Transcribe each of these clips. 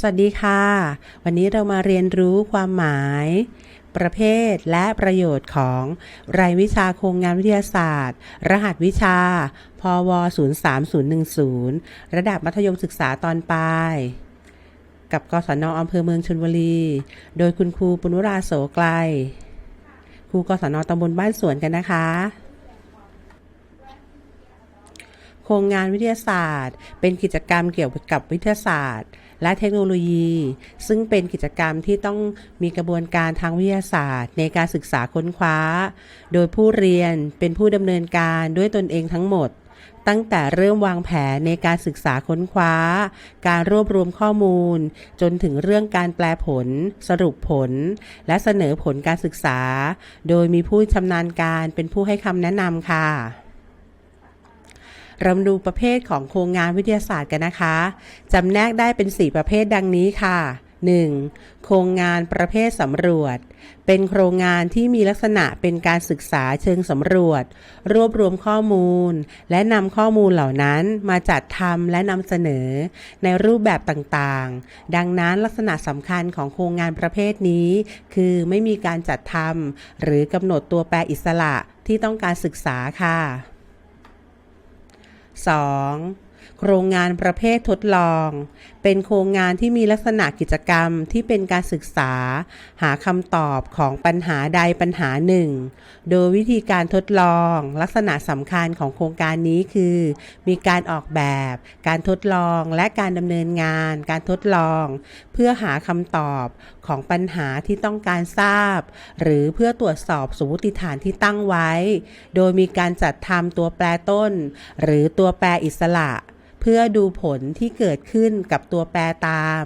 สวัสดีค่ะ วันนี้เรามาเรียนรู้ความหมาย ประเภทและประโยชน์ของรายวิชาโครงงานวิทยาศาสตร์ รหัสวิชา พว 03010 ระดับมัธยมศึกษาตอนปลาย กับกศนอำเภอเมืองชลบุรี โดยคุณครูปุณุราโสไกล ครูกศนตำบลบ้านสวนกันนะคะโครงงานวิทยาศาสตร์ เป็นกิจกรรมเกี่ยวกับวิทยาศาสตร์ และเทคโนโลยี ซึ่งเป็นกิจกรรมที่ต้องมีกระบวนการทางวิทยาศาสตร์ ในการศึกษาค้นคว้า โดยผู้เรียนเป็นผู้ดำเนินการด้วยตนเองทั้งหมด ตั้งแต่เริ่มวางแผนในการศึกษาค้นคว้า การรวบรวมข้อมูล จนถึงเรื่องการแปลผล สรุปผล และเสนอผลการศึกษา โดยมีผู้ชำนาญการเป็นผู้ให้คำแนะนำค่ะ เรามาดูประเภทของโครงงานวิทยาศาสตร์กันนะคะจำแนกได้เป็น 4 ประเภทดังนี้ค่ะ 1. โครงงานประเภทสำรวจ เป็นโครงงานที่มีลักษณะเป็นการศึกษาเชิงสำรวจ รวบรวมข้อมูล และนำข้อมูลเหล่านั้นมาจัดทำและนำเสนอ ในรูปแบบต่างๆ ดังนั้นลักษณะสำคัญของโครงงานประเภทนี้ คือไม่มีการจัดทำหรือกำหนดตัวแปรอิสระที่ต้องการศึกษาค่ะ 2. โครงงานประเภททดลอง เป็นโครงงานที่มีลักษณะกิจกรรมที่เป็นการศึกษา หาคำตอบของปัญหาใดปัญหาหนึ่ง โดยวิธีการทดลอง ลักษณะสำคัญของโครงการนี้คือ มีการออกแบบ การทดลองและการดำเนินงาน การทดลอง เพื่อหาคำตอบของปัญหาที่ต้องการทราบ หรือเพื่อตรวจสอบสมมติฐานที่ตั้งไว้ โดยมีการจัดทำตัวแปรต้น หรือตัวแปรอิสระ เพื่อดูผลที่เกิดขึ้นกับตัวแปรตาม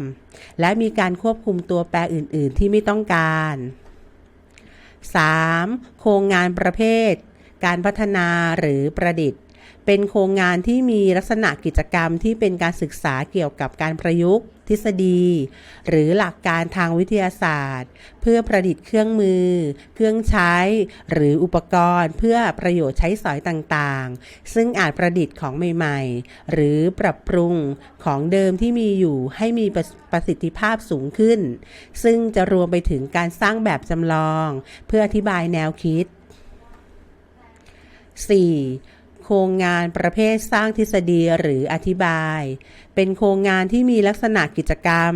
และมีการควบคุมตัวแปรอื่น ๆ ที่ไม่ต้องการ 3. โครงงานประเภท การพัฒนาหรือประดิษฐ์ เป็นโครงงานที่มีลักษณะกิจกรรมที่เป็นการศึกษาเกี่ยวกับการประยุกต์ ทฤษฎี หรือหลักการทางวิทยาศาสตร์ เพื่อประดิษฐ์เครื่องมือ เครื่องใช้ หรืออุปกรณ์เพื่อประโยชน์ใช้สอยต่างๆ ซึ่งอาจประดิษฐ์ของใหม่ๆ หรือปรับปรุงของเดิมที่มีอยู่ให้มีประประสิทธิภาพสูงขึ้น ซึ่งจะรวมไปถึงการสร้างแบบจำลอง เพื่ออธิบายแนวคิด 4. โครงงานประเภทสร้างทฤษฎีหรืออธิบาย เป็นโครงงานที่มีลักษณะกิจกรรม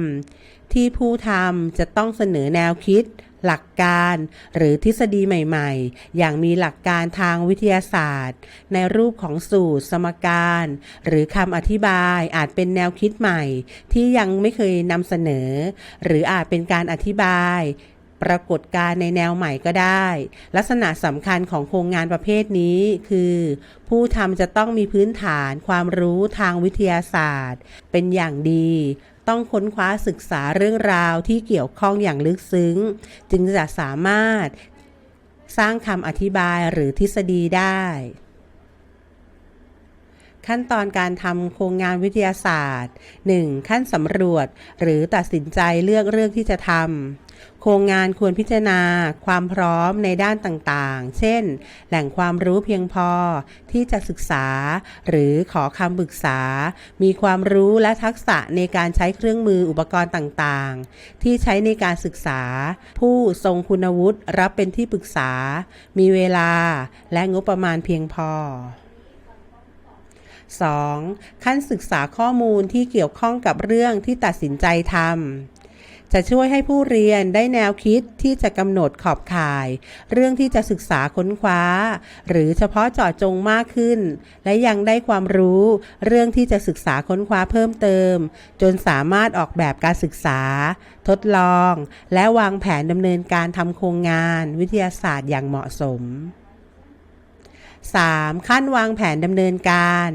ที่ผู้ทำจะต้องเสนอแนวคิด หลักการ หรือทฤษฎีใหม่ๆ อย่างมีหลักการทางวิทยาศาสตร์ ในรูปของสูตร สมการ หรือคำอธิบายอาจเป็นแนวคิดใหม่ ที่ยังไม่เคยนำเสนอ หรืออาจเป็นการอธิบาย ปรากฏการในแนวใหม่ก็ได้ ลักษณะสำคัญของโครงงานประเภทนี้คือ ผู้ทำจะต้องมีพื้นฐานความรู้ทางวิทยาศาสตร์ เป็นอย่างดี ต้องค้นคว้าศึกษาเรื่องราวที่เกี่ยวข้องอย่างลึกซึ้ง จึงจะสามารถสร้างคำอธิบายหรือทฤษฎีได้ ขั้นตอนการทำโครงงานวิทยาศาสตร์ 1. ขั้นสำรวจหรือตัดสินใจเลือกเรื่องที่จะทำ โครงงานควรพิจารณาความพร้อมในด้านต่างๆ เช่น แหล่งความรู้เพียงพอที่จะศึกษา หรือขอคำปรึกษา มีความรู้และทักษะในการใช้เครื่องมืออุปกรณ์ต่างๆ ที่ใช้ในการศึกษา ผู้ทรงคุณวุฒิรับเป็นที่ปรึกษา มีเวลาและงบประมาณเพียงพอ 2. ขั้นศึกษาข้อมูลที่เกี่ยวข้องกับเรื่องที่ตัดสินใจทำ จะช่วยให้ผู้เรียนได้แนวคิดที่จะกำหนดขอบข่าย เรื่องที่จะศึกษาค้นคว้า หรือเฉพาะเจาะจงมากขึ้น และยังได้ความรู้ เรื่องที่จะศึกษาค้นคว้าเพิ่มเติม จนสามารถออกแบบการศึกษา ทดลอง และวางแผนดำเนินการทำโครงงาน วิทยาศาสตร์อย่างเหมาะสม 3. ขั้นวางแผนดำเนินการ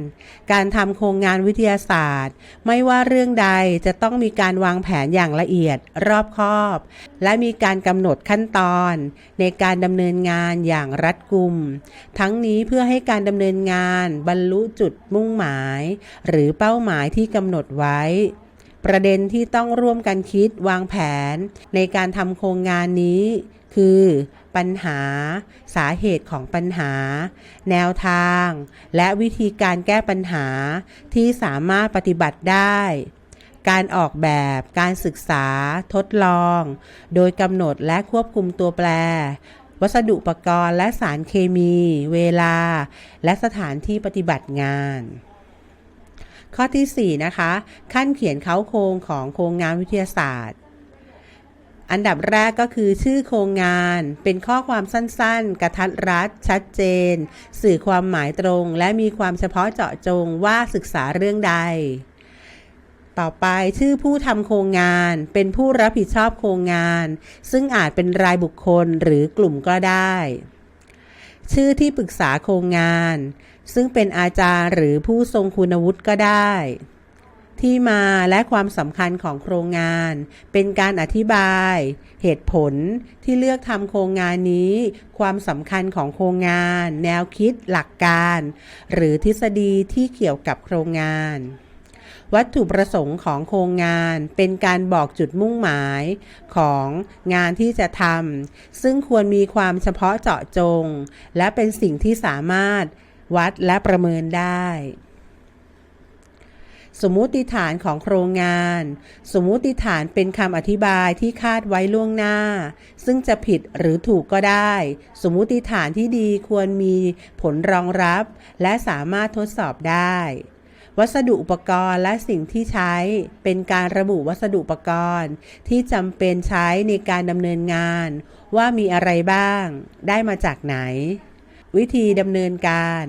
การทำโครงงานวิทยาศาสตร์ ไม่ว่าเรื่องใดจะต้องมีการวางแผนอย่างละเอียดรอบคอบ และมีการกำหนดขั้นตอน ในการดำเนินงานอย่างรัดกุม ทั้งนี้เพื่อให้การดำเนินงานบรรลุจุดมุ่งหมาย หรือเป้าหมายที่กำหนดไว้ ประเด็นที่ต้องร่วมกันคิดวางแผน ในการทำโครงงานนี้ คือ ปัญหา สาเหตุของปัญหา แนวทาง และวิธีการแก้ปัญหาที่สามารถปฏิบัติได้ การออกแบบ การศึกษา ทดลอง โดยกำหนดและควบคุมตัวแปร วัสดุอุปกรณ์และสารเคมี เวลา และสถานที่ปฏิบัติงานข้อที่ 4 นะคะ ขั้นเขียนเขาโครงของโครงงานวิทยาศาสตร์ อันดับแรกก็คือชื่อโครงงาน เป็นข้อความสั้นๆ กระทัดรัด ชัดเจน สื่อความหมายตรง และมีความเฉพาะเจาะจงว่าศึกษาเรื่องใด ต่อไปชื่อผู้ทำโครงงาน เป็นผู้รับผิดชอบโครงงาน ซึ่งอาจเป็นรายบุคคลหรือกลุ่มก็ได้ ชื่อที่ปรึกษาโครงงาน ซึ่งเป็นอาจารย์หรือผู้ทรงคุณวุฒิก็ได้ ที่มาและความสำคัญของโครงงาน เป็นการอธิบาย เหตุผลที่เลือกทำโครงงานนี้ ความสำคัญของโครงงาน แนวคิดหลักการ หรือทฤษฎีที่เกี่ยวกับโครงงาน วัตถุประสงค์ของโครงงาน เป็นการบอกจุดมุ่งหมายของงานที่จะทำซึ่งควรมีความเฉพาะเจาะจง และเป็นสิ่งที่สามารถวัดและประเมินได้ สมมุติฐานของโครงงาน สมมุติฐานเป็นคำอธิบายที่คาดไว้ล่วงหน้า ซึ่งจะผิดหรือถูกก็ได้ สมมุติฐานที่ดีควรมีผลรองรับ และสามารถทดสอบได้ วัสดุอุปกรณ์และสิ่งที่ใช้ เป็นการระบุวัสดุอุปกรณ์ ที่จำเป็นใช้ในการดำเนินงาน ว่ามีอะไรบ้าง ได้มาจากไหน วิธีดำเนินการ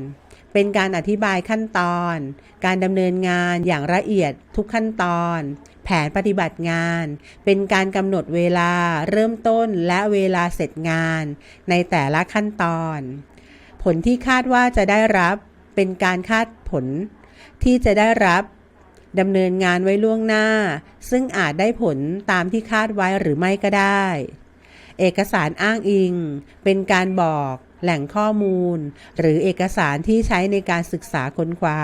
เป็นการอธิบายขั้นตอน การดำเนินงานอย่างละเอียดทุกขั้นตอน แผนปฏิบัติงาน เป็นการกำหนดเวลาเริ่มต้นและเวลาเสร็จงาน ในแต่ละขั้นตอน ผลที่คาดว่าจะได้รับเป็นการคาดผล ที่จะได้รับดำเนินงานไว้ล่วงหน้า ซึ่งอาจได้ผลตามที่คาดไว้หรือไม่ก็ได้ เอกสารอ้างอิง เป็นการบอก แหล่งข้อมูล หรือเอกสารที่ใช้ในการศึกษาค้นคว้า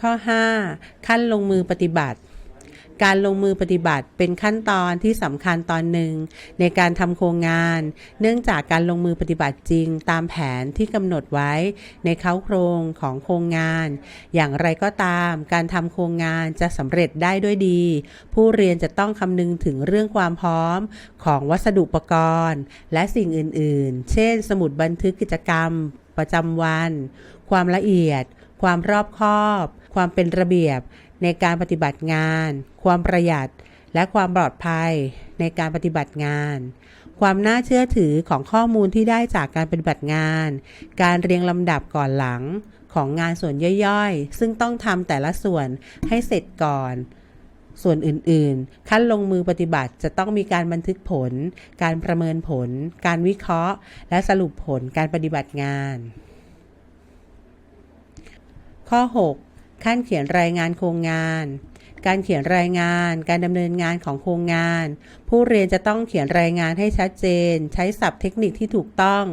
ข้อ 5 ขั้นลงมือปฏิบัติ การลงมือปฏิบัติเป็นขั้นตอนที่สำคัญตอนหนึ่ง ในการทำโครงงาน เนื่องจากการลงมือปฏิบัติจริงตามแผนที่กำหนดไว้ในเขาโครงของโครงงาน อย่างไรก็ตาม การทำโครงงานจะสำเร็จได้ด้วยดี ผู้เรียนจะต้องคำนึงถึงเรื่องความพร้อมของวัสดุอุปกรณ์ และสิ่งอื่น ๆ เช่น สมุดบันทึกกิจกรรม ประจำวัน ความละเอียด ความรอบคอบ ความเป็นระเบียบ ในการปฏิบัติงาน ความประหยัดและความปลอดภัยในการปฏิบัติงาน ความน่าเชื่อถือของข้อมูลที่ได้จากการปฏิบัติงาน การเรียงลำดับก่อนหลังของงานส่วนย่อยๆ ซึ่งต้องทำแต่ละส่วนให้เสร็จก่อน ส่วนอื่นๆ ขั้นลงมือปฏิบัติจะต้องมีการบันทึกผล การประเมินผล การวิเคราะห์ และสรุปผลการปฏิบัติงาน ข้อ 6 ขั้นเขียนรายงานโครงงาน การเขียนรายงาน การดำเนินงานของโครงงาน ผู้เรียนจะต้องเขียนรายงานให้ชัดเจน ใช้ศัพท์เทคนิคที่ถูกต้อง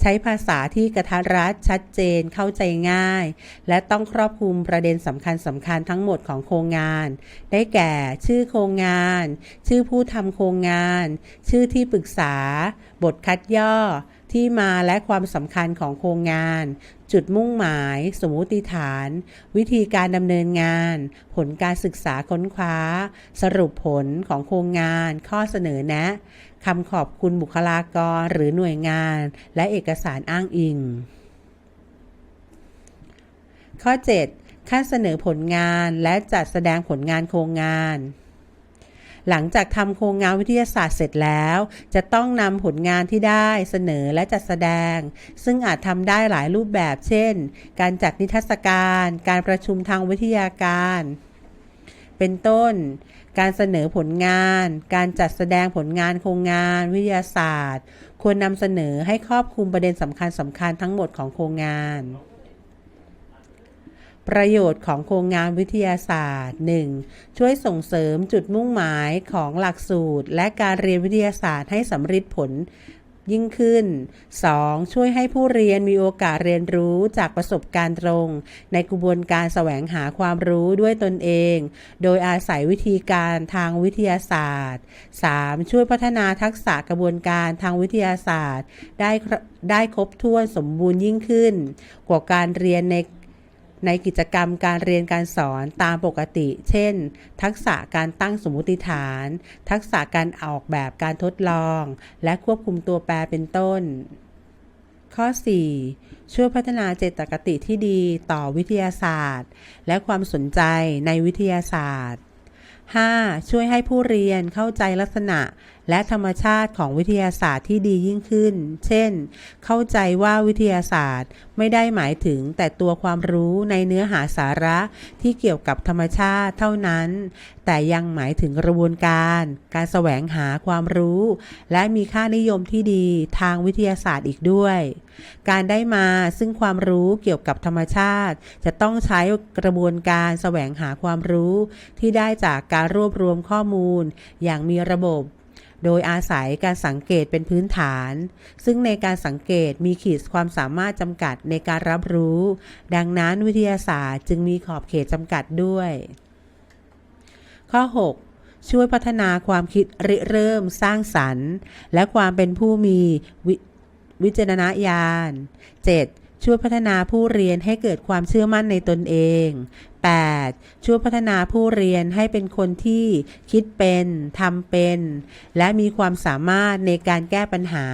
ใช้ภาษาที่กระทัดรัดชัดเจน เข้าใจง่าย และต้องครอบคลุมประเด็นสำคัญสำคัญทั้งหมดของโครงงาน ได้แก่ ชื่อโครงงาน ชื่อผู้ทำโครงงาน ชื่อที่ปรึกษา บทคัดย่อ ที่มาและความสำคัญของโครงงาน จุดมุ่งหมาย สมมติฐาน วิธีการดำเนินงาน ผลการศึกษาค้นคว้า สรุปผลของโครงงาน ข้อเสนอแนะคำขอบคุณบุคลากรหรือหน่วยงาน และเอกสารอ้างอิง ข้อ 7 ขั้นเสนอผลงานและจัดแสดงผลงานโครงงาน หลังจากทำโครงงานวิทยาศาสตร์เสร็จแล้ว จะต้องนำผลงานที่ได้เสนอและจัดแสดง ซึ่งอาจทำได้หลายรูปแบบ เช่น การจัดนิทรรศการ การประชุมทางวิทยาการ เป็นต้น การเสนอผลงาน การจัดแสดงผลงานโครงงานวิทยาศาสตร์ ควรนำเสนอให้ครอบคลุมประเด็นสำคัญสำคัญทั้งหมดของโครงงาน ประโยชน์ของโครงงานวิทยาศาสตร์ 1. ช่วยส่งเสริมจุดมุ่งหมายของหลักสูตร และการเรียนวิทยาศาสตร์ให้สำเร็จผลยิ่งขึ้น 2. ช่วยให้ผู้เรียนมีโอกาสเรียนรู้จากประสบการณ์ตรง ในกระบวนการแสวงหาความรู้ด้วยตนเอง โดยอาศัยวิธีการทางวิทยาศาสตร์ 3. ช่วยพัฒนาทักษะกระบวนการทางวิทยาศาสตร์ ได้ได้ครบถ้วนสมบูรณ์ยิ่งขึ้น กว่าการเรียนใน ในกิจกรรมการเรียนการสอนตามปกติ เช่น ทักษะการตั้งสมมติฐาน ทักษะการออกแบบการทดลอง และควบคุมตัวแปรเป็นต้น ข้อ 4. ช่วยพัฒนาเจตคติที่ดีต่อวิทยาศาสตร์ และความสนใจในวิทยาศาสตร์ 5. ช่วยให้ผู้เรียนเข้าใจลักษณะ และธรรมชาติของวิทยาศาสตร์ที่ดียิ่งขึ้น เช่น เข้าใจว่าวิทยาศาสตร์ไม่ได้หมายถึงแต่ตัวความรู้ในเนื้อหาสาระที่เกี่ยวกับธรรมชาติเท่านั้น แต่ยังหมายถึงกระบวนการ การแสวงหาความรู้ และมีค่านิยมที่ดีทางวิทยาศาสตร์อีกด้วย การได้มาซึ่งความรู้เกี่ยวกับธรรมชาติ จะต้องใช้กระบวนการแสวงหาความรู้ ที่ได้จากการรวบรวมข้อมูล อย่างมีระบบ โดยอาศัยการสังเกตเป็นพื้นฐาน ซึ่งในการสังเกตมีขีดความสามารถจำกัดในการรับรู้ ดังนั้นวิทยาศาสตร์จึงมีขอบเขตจำกัดด้วย ข้อ 6ช่วยพัฒนาความคิดริเริ่มสร้างสรรค์ และความเป็นผู้มีวิวิจารณญาณ 7. ช่วยพัฒนาผู้เรียนให้เกิดความเชื่อมั่นในตนเอง 8. ช่วยพัฒนาผู้เรียนให้เป็นคนที่คิดเป็นทำเป็น และมีความสามารถในการแก้ปัญหา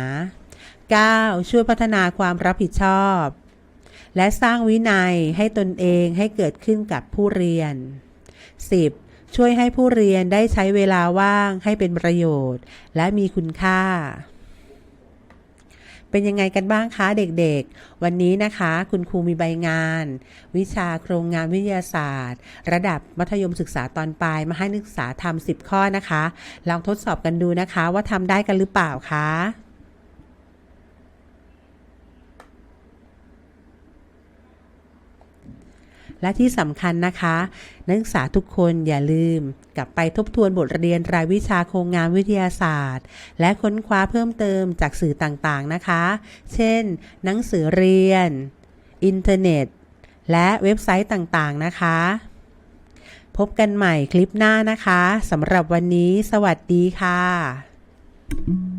9. ช่วยพัฒนาความรับผิดชอบ และสร้างวินัยให้ตนเองให้เกิดขึ้นกับผู้เรียน 10. ช่วยให้ผู้เรียนได้ใช้เวลาว่างให้เป็นประโยชน์ และมีคุณค่า เป็นยังไงกันบ้างคะเด็กๆ วันนี้นะคะคุณครูมีใบงาน วิชาโครงงานวิทยาศาสตร์ ระดับมัธยมศึกษาตอนปลายมาให้นักศึกษาทำ10 ข้อนะคะ ลองทดสอบกันดูนะคะว่าทำได้กันหรือเปล่าคะ และที่สำคัญนะคะ นักศึกษาทุกคนอย่าลืม กลับไปทบทวนบทเรียนรายวิชาโครงงานวิทยาศาสตร์ และค้นคว้าเพิ่มเติมจากสื่อต่างๆนะคะ เช่น หนังสือเรียน อินเทอร์เน็ต และเว็บไซต์ต่างๆนะคะ พบกันใหม่คลิปหน้านะคะสำหรับวันนี้ สวัสดีค่ะ